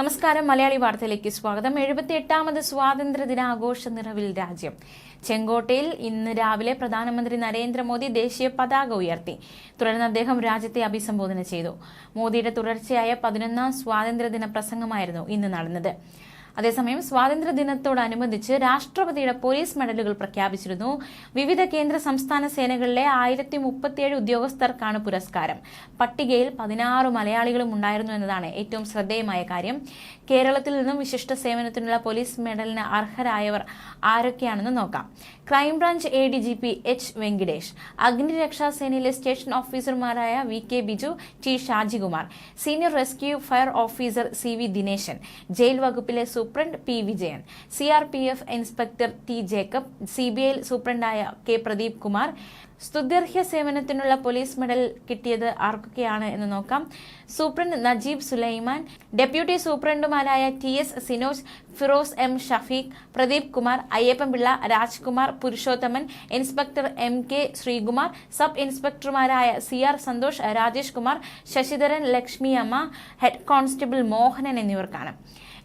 നമസ്കാരം. മലയാളി വാർത്തയിലേക്ക് സ്വാഗതം. എഴുപത്തി എട്ടാമത് സ്വാതന്ത്ര്യ ദിനാഘോഷ നിറവിൽ രാജ്യം. ചെങ്കോട്ടയിൽ ഇന്ന് രാവിലെ പ്രധാനമന്ത്രി നരേന്ദ്രമോദി ദേശീയ പതാക ഉയർത്തി. തുടർന്ന് അദ്ദേഹം രാജ്യത്തെ അഭിസംബോധന ചെയ്തു. മോദിയുടെ തുടർച്ചയായ പതിനൊന്നാം സ്വാതന്ത്ര്യദിന പ്രസംഗമായിരുന്നു ഇന്ന് നടന്നത്. അതേസമയം സ്വാതന്ത്ര്യദിനത്തോടനുബന്ധിച്ച് രാഷ്ട്രപതിയുടെ പോലീസ് മെഡലുകൾ പ്രഖ്യാപിച്ചിരുന്നു. വിവിധ കേന്ദ്ര സംസ്ഥാന സേനകളിലെ ആയിരത്തി മുപ്പത്തിയേഴ് ഉദ്യോഗസ്ഥർക്കാണ് പുരസ്കാരം. പട്ടികയിൽ പതിനാറ് മലയാളികളും ഉണ്ടായിരുന്നു എന്നതാണ് ഏറ്റവും ശ്രദ്ധേയമായ കാര്യം. കേരളത്തിൽ നിന്നും വിശിഷ്ട സേവനത്തിനുള്ള പോലീസ് മെഡലിന് അർഹരായവർ ആരൊക്കെയാണെന്ന് നോക്കാം. Crime branch A D G P H Venkatesh അഗ്നിരക്ഷാ സേനയിലെ സ്റ്റേഷൻ ഓഫീസർമാരായ V K Biju T Shajikumar senior rescue fire officer C V Dineshan jail വകുപ്പിലെ superintendent P Vijayan. C R P F inspector T Jacob C B I സൂപ്രണ്ടായ K Pradeep Kumar. സ്തുത്യർഹ്യ സേവനത്തിനുള്ള police medal കിട്ടിയത് ആർക്കൊക്കെയാണ് എന്ന് നോക്കാം. Superintendent Najeeb Sulaiman deputy സൂപ്രണ്ടുമാരായ T S Sinoj Firoz M Shafeeq Pradeep Kumar Ayyappanpillai Rajkumar Purushothaman inspector M K Sreekumar sub ഇൻസ്പെക്ടർമാരായ C R Santhosh Rajesh Kumar Sasidharan Lakshmi Amma head constable Mohanan എന്നിവർക്കാണ്.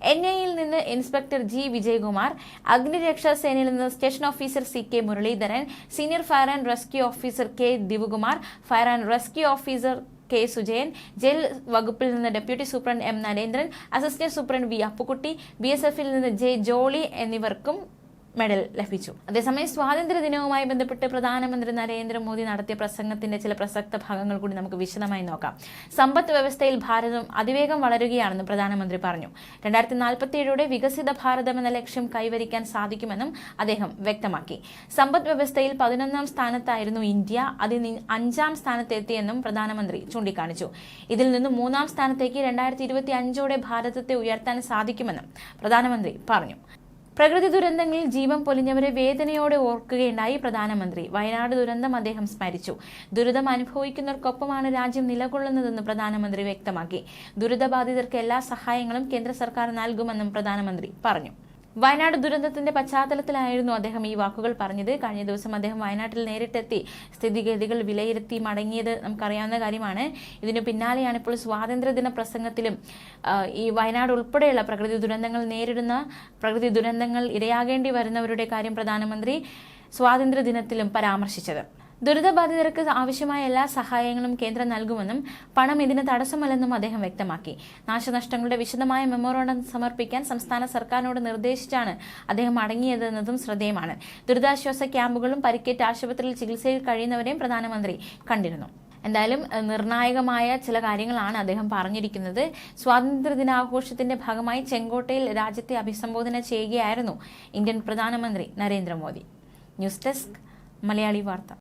N ഐയിൽ നിന്ന് inspector G Vijayakumar അഗ്നിരക്ഷാ സേനയിൽ നിന്ന് station officer C K Muraleedharan senior fire and rescue officer K Divakumar fire and rescue officer K Sujayan jail വകുപ്പിൽ നിന്ന് deputy superintendent M Narendran assistant superintendent V Appukutty B S എഫിൽ നിന്ന് J Jolly എന്നിവർക്കും medal ലഭിച്ചു. അതേസമയം സ്വാതന്ത്ര്യ ദിനവുമായി ബന്ധപ്പെട്ട് പ്രധാനമന്ത്രി നരേന്ദ്രമോദി നടത്തിയ പ്രസംഗത്തിന്റെ ചില പ്രസക്ത ഭാഗങ്ങൾ കൂടി നമുക്ക് വിശദമായി നോക്കാം. സമ്പദ് വ്യവസ്ഥയിൽ ഭാരതം അതിവേഗം വളരുകയാണെന്ന് പ്രധാനമന്ത്രി പറഞ്ഞു. രണ്ടായിരത്തി നാൽപ്പത്തിയേഴോടെ വികസിത ഭാരതം എന്ന ലക്ഷ്യം കൈവരിക്കാൻ സാധിക്കുമെന്നും അദ്ദേഹം വ്യക്തമാക്കി. സമ്പദ് വ്യവസ്ഥയിൽ പതിനൊന്നാം സ്ഥാനത്തായിരുന്നു ഇന്ത്യ. അതിൽ അഞ്ചാം സ്ഥാനത്തെത്തിയെന്നും പ്രധാനമന്ത്രി ചൂണ്ടിക്കാണിച്ചു. ഇതിൽ നിന്ന് മൂന്നാം സ്ഥാനത്തേക്ക് രണ്ടായിരത്തി ഇരുപത്തി അഞ്ചോടെ ഭാരതത്തെ ഉയർത്താൻ സാധിക്കുമെന്നും പ്രധാനമന്ത്രി പറഞ്ഞു. പ്രകൃതി ദുരന്തങ്ങളിൽ ജീവൻ പൊലിഞ്ഞവരെ വേദനയോടെ ഓർക്കുകയുണ്ടായി പ്രധാനമന്ത്രി. വയനാട് ദുരന്തം അദ്ദേഹം സ്മരിച്ചു. ദുരിതം അനുഭവിക്കുന്നവർക്കൊപ്പമാണ് രാജ്യം നിലകൊള്ളുന്നതെന്ന് പ്രധാനമന്ത്രി വ്യക്തമാക്കി. ദുരിതബാധിതർക്ക് എല്ലാ സഹായങ്ങളും കേന്ദ്ര സർക്കാർ നൽകുമെന്നും പ്രധാനമന്ത്രി പറഞ്ഞു. വയനാട് ദുരന്തത്തിന്റെ പശ്ചാത്തലത്തിലായിരുന്നു അദ്ദേഹം ഈ വാക്കുകൾ പറഞ്ഞത്. കഴിഞ്ഞ ദിവസം അദ്ദേഹം വയനാട്ടിൽ നേരിട്ടെത്തി സ്ഥിതിഗതികൾ വിലയിരുത്തി മടങ്ങിയത് നമുക്കറിയാവുന്ന കാര്യമാണ്. ഇതിനു പിന്നാലെയാണ് ഇപ്പോൾ സ്വാതന്ത്ര്യദിന പ്രസംഗത്തിലും ഈ വയനാട് ഉൾപ്പെടെയുള്ള പ്രകൃതി ദുരന്തങ്ങൾ നേരിടുന്ന പ്രകൃതി ദുരന്തങ്ങൾ ഇരയാകേണ്ടി വരുന്നവരുടെ കാര്യം പ്രധാനമന്ത്രി സ്വാതന്ത്ര്യദിനത്തിലും പരാമർശിച്ചത്. ദുരിതബാധിതർക്ക് ആവശ്യമായ എല്ലാ സഹായങ്ങളും കേന്ദ്രം നൽകുമെന്നും പണം ഇതിന് തടസ്സമല്ലെന്നും അദ്ദേഹം വ്യക്തമാക്കി. നാശനഷ്ടങ്ങളുടെ വിശദമായ മെമ്മോറാണ്ടം സമർപ്പിക്കാൻ സംസ്ഥാന സർക്കാരിനോട് നിർദ്ദേശിച്ചാണ് അദ്ദേഹം അടങ്ങിയതെന്നതും ശ്രദ്ധേയമാണ്. ദുരിതാശ്വാസ ക്യാമ്പുകളും പരിക്കേറ്റ ആശുപത്രിയിൽ ചികിത്സയിൽ കഴിയുന്നവരെയും പ്രധാനമന്ത്രി കണ്ടിരുന്നു. എന്തായാലും നിർണായകമായ ചില കാര്യങ്ങളാണ് അദ്ദേഹം പറഞ്ഞിരിക്കുന്നത്. സ്വാതന്ത്ര്യദിനാഘോഷത്തിന്റെ ഭാഗമായി ചെങ്കോട്ടയിൽ രാജ്യത്തെ അഭിസംബോധന ചെയ്യുകയായിരുന്നു ഇന്ത്യൻ പ്രധാനമന്ത്രി നരേന്ദ്രമോദി. ന്യൂസ് ഡെസ്ക് മലയാളി വാർത്ത.